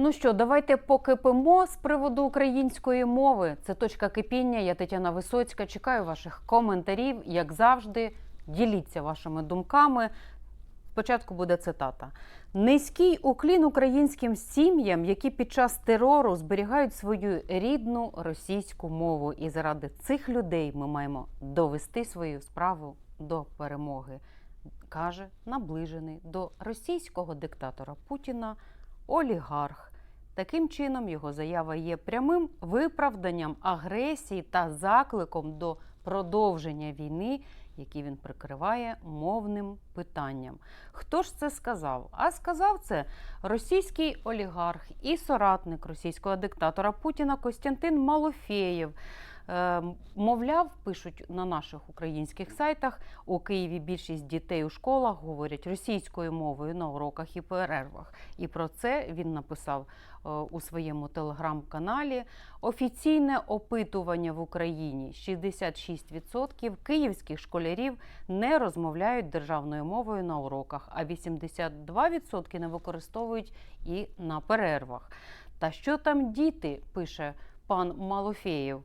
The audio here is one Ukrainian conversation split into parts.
Ну що, давайте покипимо з приводу української мови. Це точка кипіння. Я Тетяна Висоцька. Чекаю ваших коментарів. Як завжди, діліться вашими думками. Спочатку буде цитата: низький уклін українським сім'ям, які під час терору зберігають свою рідну російську мову. І заради цих людей ми маємо довести свою справу до перемоги, каже наближений до російського диктатора Путіна олігарх. Таким чином, його заява є прямим виправданням агресії та закликом до продовження війни, які він прикриває мовним питанням. Хто ж це сказав? А сказав це російський олігарх і соратник російського диктатора Путіна Костянтин Малофєєв. Е, Мовляв, пишуть на наших українських сайтах у Києві більшість дітей у школах говорять російською мовою на уроках і перервах. І про це він написав е, у своєму телеграм-каналі. Офіційне опитування в Україні: 66% київських школярів не розмовляють державною мовою на уроках, а 82% не використовують і на перервах. Та що там діти? пише пан Малофєєв.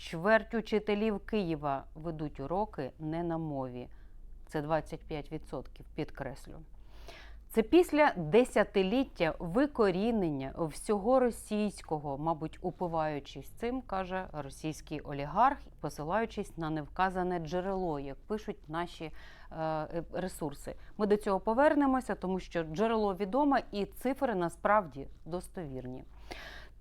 Чверть учителів Києва ведуть уроки не на мові. Це 25%, підкреслю. Це після десятиліття викорінення всього російського, мабуть, упиваючись цим, каже російський олігарх, посилаючись на невказане джерело, як пишуть наші е, ресурси. Ми до цього повернемося, тому що джерело відоме і цифри насправді достовірні.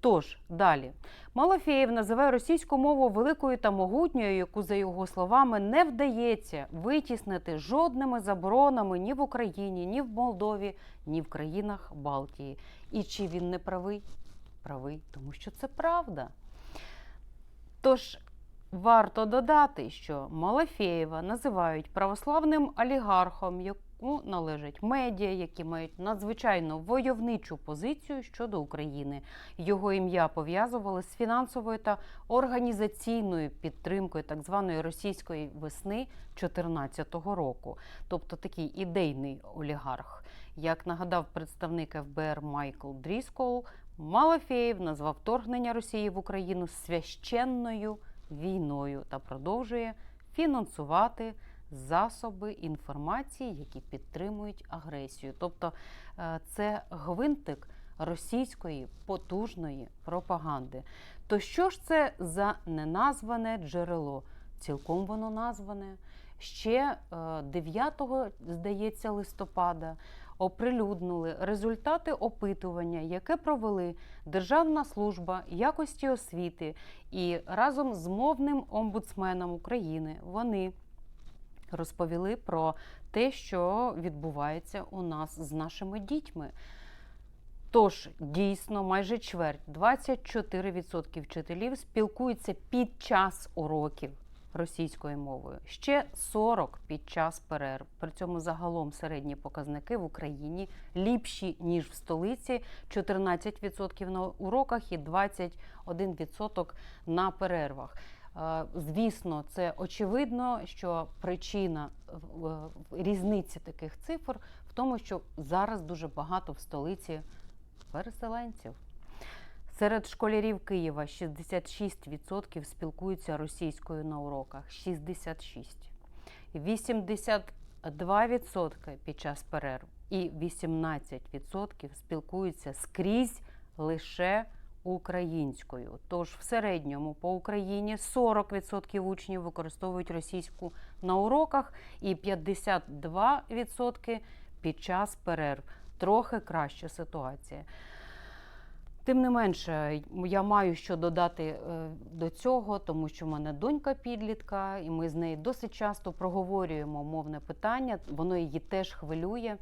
Тож далі Малафєєв називає російську мову великою та могутньою, яку, за його словами, не вдається витіснити жодними заборонами ні в Україні, ні в Молдові, ні в країнах Балтії. І чи він не правий? Правий, тому що це правда. Тож варто додати, що Малафєєва називають православним олігархом, яку належать медіа, які мають надзвичайно войовничу позицію щодо України. Його ім'я пов'язували з фінансовою та організаційною підтримкою так званої російської весни 2014 року, тобто такий ідейний олігарх. Як нагадав представник ФБР Майкл Дріскол, Малафєєв назвав вторгнення Росії в Україну священною війною та продовжує фінансувати засоби інформації, які підтримують агресію. Тобто е, це гвинтик російської потужної пропаганди. То що ж це за неназване джерело? Цілком воно назване. Ще 9, здається, листопада оприлюднили результати опитування, яке провели Державна служба якості освіти і разом з мовним омбудсменом України вони розповіли про те, що відбувається у нас з нашими дітьми. Тож, дійсно, майже чверть, 24% вчителів спілкуються під час уроків російською мовою, ще 40 під час перерв. При цьому загалом середні показники в Україні ліпші ніж в столиці: 14% на уроках і 21% на перервах. Е, Звісно, це очевидно, що причина різниці таких цифр в тому, що зараз дуже багато в столиці переселенців. Серед школярів Києва 66% спілкуються російською на уроках. 66. 82% під час перерв і 18% спілкуються скрізь лише українською. Тож в середньому по Україні 40% учнів використовують російську на уроках і 52% під час перерв. Трохи краща ситуація. Тим не менше, я маю що додати е, до цього, тому що в мене донька підлітка, і ми з нею досить часто проговорюємо мовне питання. Воно її теж хвилює.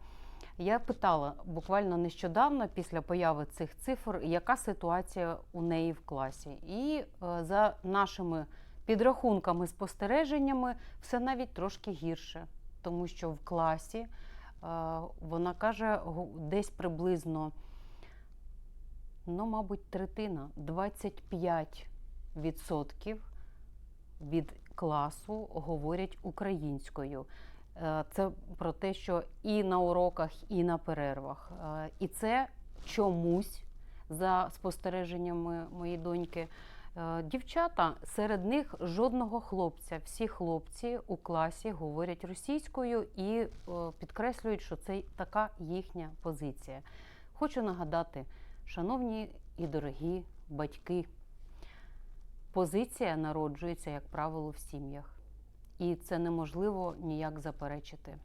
Я питала буквально нещодавно, після появи цих цифр, яка ситуація у неї в класі. І е, за нашими підрахунками, спостереженнями, все навіть трошки гірше, тому що в класі е, вона каже десь приблизно ну, мабуть, третина, 25% від класу говорять українською. Е, Це про те, що і на уроках, і на перервах. Е, І це чомусь за спостереженнями моєї доньки. Е, Дівчата, серед них жодного хлопця. Всі хлопці у класі говорять російською і підкреслюють, що це така їхня позиція. Хочу нагадати, шановні і дорогі батьки, позиція народжується, як правило, в сім'ях. І це неможливо ніяк заперечити.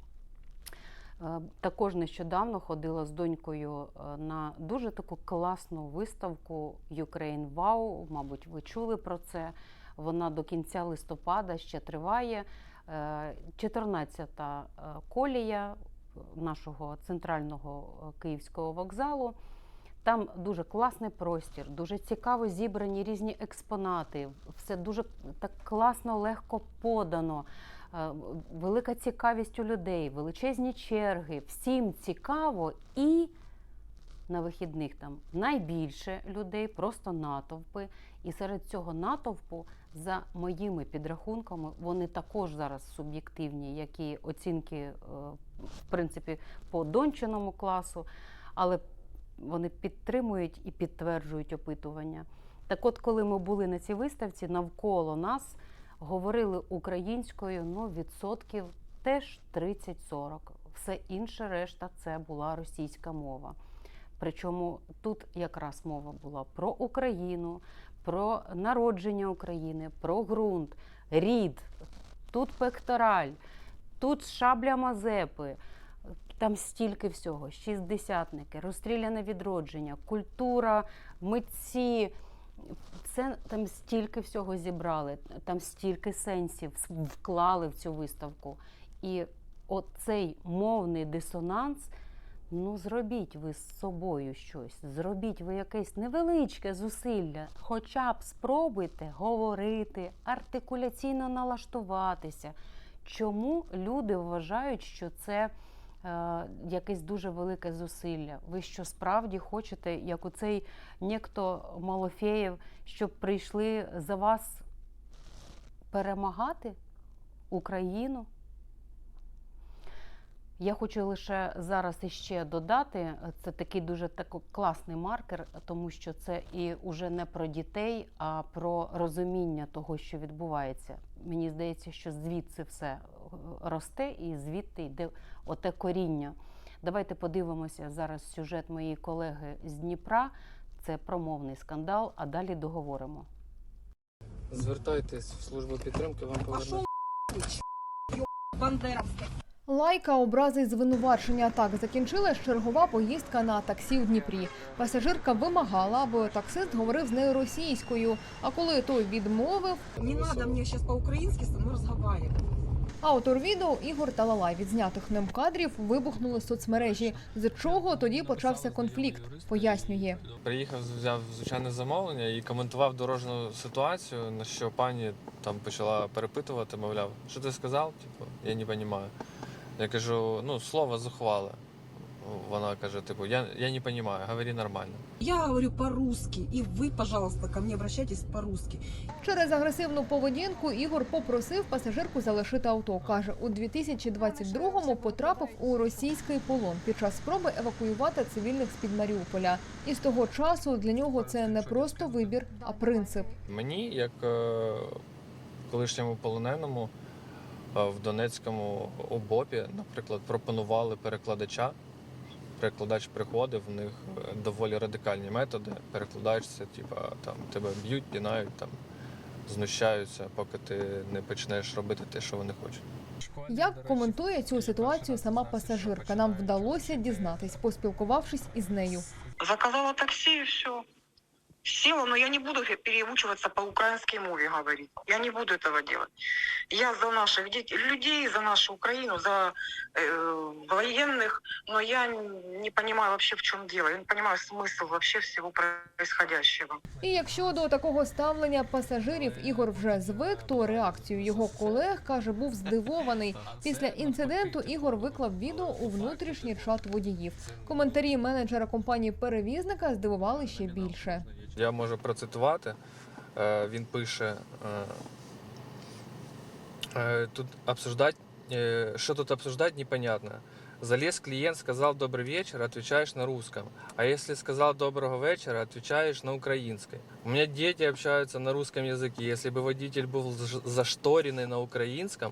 Е, Також нещодавно ходила з донькою е, на дуже таку класну виставку Ukraine Wow. Мабуть, ви чули про це. Вона до кінця листопада ще триває. 14-та е, колія нашого центрального київського вокзалу. Там дуже класний простір, дуже цікаво зібрані різні експонати. Все дуже так класно, легко подано. Е, Велика цікавість у людей, величезні черги. Всім цікаво і на вихідних там найбільше людей, просто натовпи. І серед цього натовпу, за моїми підрахунками, вони також зараз суб'єктивні, як і оцінки, е, в принципі, по дончиному класу, але вони підтримують і підтверджують опитування. Так от, коли ми були на цій виставці, навколо нас говорили українською ну, відсотків теж 30-40. Все інше решта це була російська мова. Причому тут якраз мова була про Україну, про народження України, про ґрунт, рід, тут пектораль, тут шабля Мазепи. Там стільки всього: шістдесятники, розстріляне відродження, культура, митці. Це там стільки всього зібрали, там стільки сенсів вклали в цю виставку. І оцей мовний дисонанс. Ну, зробіть ви з собою щось, зробіть ви якесь невеличке зусилля, хоча б спробуйте говорити, артикуляційно налаштуватися. Чому люди вважають, що це якесь дуже велике зусилля? Ви що справді хочете, як у цей нєкто Малофеєв, щоб прийшли за вас перемагати Україну? Я хочу лише зараз іще додати, це такий дуже тако класний маркер, тому що це і уже не про дітей, а про розуміння того, що відбувається. Мені здається, що звідси все е, росте, і звідти йде оте коріння. Давайте подивимося зараз сюжет моєї колеги з Дніпра. Це промовний скандал, а далі договоримо. Звертайтесь в службу підтримки, вам повернуть. Пошел Лайка, образи й звинувачення. Так закінчилась чергова поїздка на таксі у Дніпрі. Пасажирка вимагала, аби таксист говорив з нею російською. А коли той відмовив, Не надо мне сейчас по-украински со мной разговаривать. Автор відео Ігор Талалай від знятих ним кадрів вибухнули соцмережі. З чого тоді почався конфлікт? Пояснює. Приїхав, взяв звичайне замовлення і коментував дорожню ситуацію, на що пані там почала перепитувати, мовляв, що ти сказав? Типу, я не розумію. Я кажу, ну, слово зухвале. Вона каже, типу, я, я не розумію, говори нормально. Я говорю по-русски, и вы, пожалуйста, ко мне обращайтесь по-русски. Через агресивну поведінку Ігор попросив пасажирку залишити авто. каже, у 2022-му потрапив у російський полон під час спроби евакуювати цивільних з під Маріуполя. І з того часу для нього це не просто вибір, а принцип. Мені, як е, колишньому полоненому е, в Донецькому ОБОПі, наприклад, пропонували перекладача. Перекладач приходив, в них е, доволі радикальні методи. Перекладач це, типа, там тебе б'ють, пінають, там знущаються, поки ти не почнеш робити те, що вони хочуть. Як коментує цю ситуацію сама пасажирка? Нам вдалося дізнатись, поспілкувавшись із нею. Заказала таксі, і все Села, но я не буду переучиваться по украинской мове говорить. Я не буду этого делать. Я за наших детей, людей, за нашу Украину, за э, военных, но я не понимаю вообще в чем дело. Я не понимаю смысл вообще всего происходящего. І якщо до такого ставлення пасажирів Ігор вже звик, то реакцію його колег каже, був здивований. Після інциденту Ігор виклав відео у внутрішній чат водіїв. Коментарі менеджера компанії перевізника здивували ще більше. Я можу процитувати. Е, Він пише: е, е, тут обсуждать, е, що тут обсуждать, непонятно. Залез клиент, сказал добрый вечер, отвечаешь на русском. А если сказал доброго вечера, отвечаешь на украинской. У меня дети общаются на русском языке. Если бы водитель был ж- зашторенный на украинском,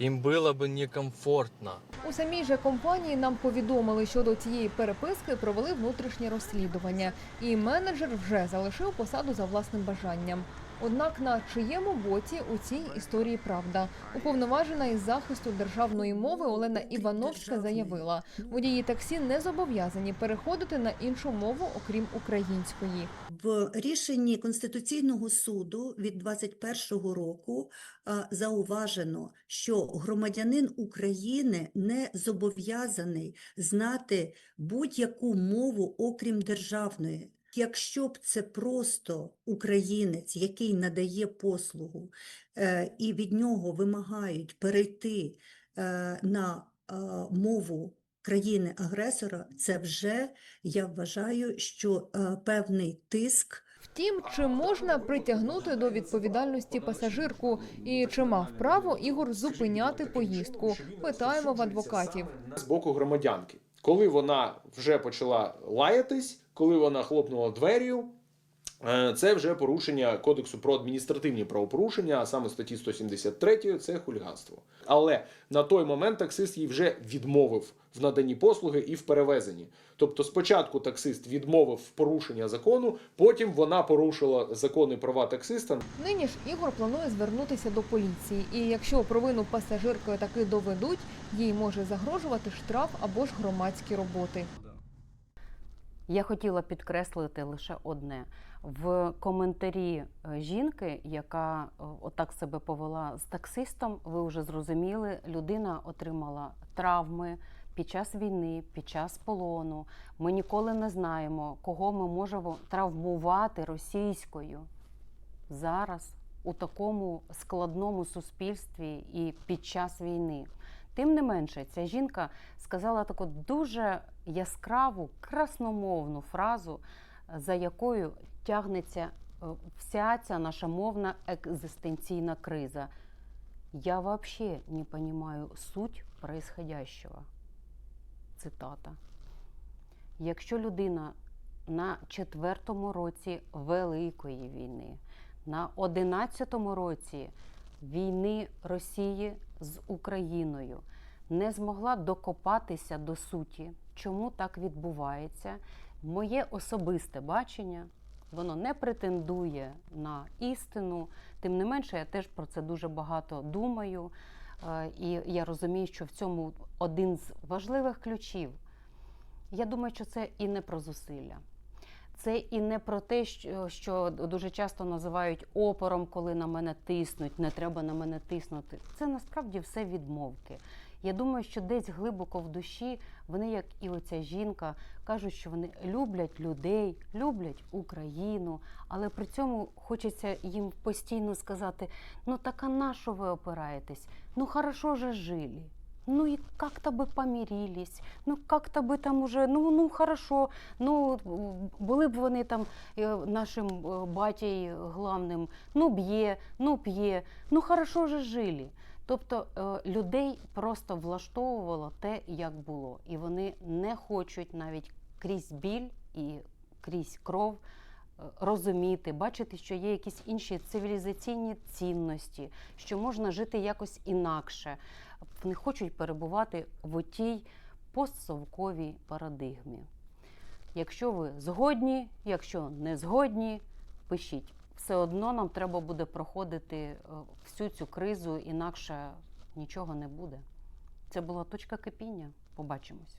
им було б некомфортно. У самій же компанії нам повідомили, що до цієї переписки провели внутрішнє розслідування, і менеджер вже залишив посаду за власним бажанням. Однак на чиєму боці у цій історії правда уповноважена із захисту державної мови Олена Івановська заявила, водії таксі не зобов'язані переходити на іншу мову, окрім української. В рішенні Конституційного суду від 21 року зауважено, що громадянин України не зобов'язаний знати будь-яку мову, окрім державної. Якщо б це просто українець, який надає послугу, е, і від нього вимагають перейти е, на е, мову країни-агресора, це вже я вважаю, що певний тиск Втім, чи можна притягнути до відповідальності пасажирку і чи мав право Ігор зупиняти поїздку? Питаємо в адвокатів. з боку громадянки. Коли вона вже почала лаятись, коли вона хлопнула двер'ю, е, це вже порушення Кодексу про адміністративні правопорушення, а саме статті 173 це хуліганство. Але на той момент таксист їй вже відмовив в наданні послуги і в перевезенні. Тобто, спочатку таксист відмовив порушення закону, потім вона порушила закони права таксиста. Нині ж Ігор планує звернутися до поліції, і якщо провину пасажиркою таки доведуть, їй може загрожувати штраф або ж громадські роботи. Я хотіла підкреслити лише одне: в коментарі е, жінки, яка е, отак себе повела з таксистом, ви вже зрозуміли, людина отримала травми під час війни, під час полону. Ми ніколи не знаємо, кого ми можемо травмувати російською зараз у такому складному суспільстві і під час війни. Тим не менше, ця жінка сказала таку дуже яскраву, красномовну фразу, за якою тягнеться е, вся ця наша мовна екзистенційна криза. Я вообще не понимаю суть происходящего. Цитата. Якщо людина на четвертому році Великої війни, на одинадцятому році війни Росії з Україною не змогла докопатися до суті, чому так відбувається, моє особисте бачення. Воно не претендує на істину. Тим не менше, я теж про це дуже багато думаю. Е, І я розумію, що в цьому один з важливих ключів. Я думаю, що це і не про зусилля. Це і не про те, що, що дуже часто називають опором, коли на мене тиснуть, не треба на мене тиснути. Це насправді все відмовки. Я думаю, що десь глибоко в душі вони, як і оця жінка, кажуть, що вони люблять людей, люблять Україну, але при цьому хочеться їм постійно сказати: ну так а на що ви опираєтесь? Ну хорошо же жили. Ну и как-то бы помирились, ну как-то би там уже, ну, ну хорошо, ну були б вони там е, нашим е, батій главним, ну б'є, ну п'є, ну хорошо же жили. Тобто е, людей просто влаштовувало те, як було, і вони не хочуть навіть крізь біль і крізь кров е, розуміти, бачити, що є якісь інші цивілізаційні цінності, що можна жити якось інакше. Вони хочуть перебувати в тій постсовковій парадигмі. Якщо ви згодні, якщо не згодні, пишіть. Все одно нам треба буде проходити е, всю цю кризу, інакше нічого не буде. Це була точка кипіння. Побачимось.